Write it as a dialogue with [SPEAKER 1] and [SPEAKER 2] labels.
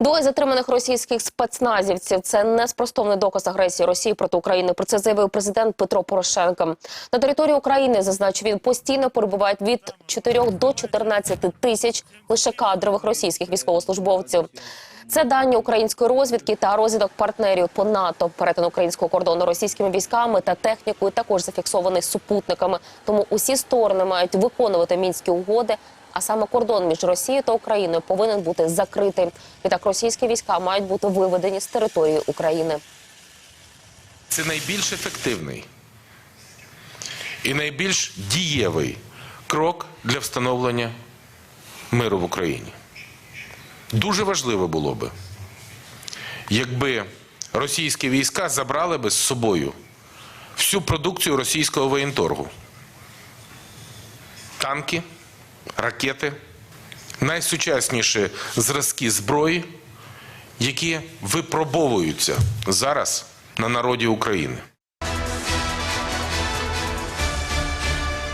[SPEAKER 1] Двоє затриманих російських спецназівців це неспростовний доказ агресії Росії проти України. Про це заявив президент Петро Порошенко. На території України зазначив він постійно перебувають від 4 до 14 тисяч лише кадрових російських військовослужбовців. Це дані української розвідки та розвідок партнерів по НАТО. Перетин українського кордону російськими військами та технікою також зафіксований супутниками. Тому усі сторони мають виконувати мінські угоди. А саме кордон між Росією та Україною повинен бути закритий. Відтак російські війська мають бути виведені з території України.
[SPEAKER 2] Це найбільш ефективний і найбільш дієвий крок для встановлення миру в Україні. Дуже важливо було би, якби російські війська забрали би з собою всю продукцію російського воєнторгу. Танки, ракети, найсучасніші зразки зброї, які випробовуються зараз на народі України.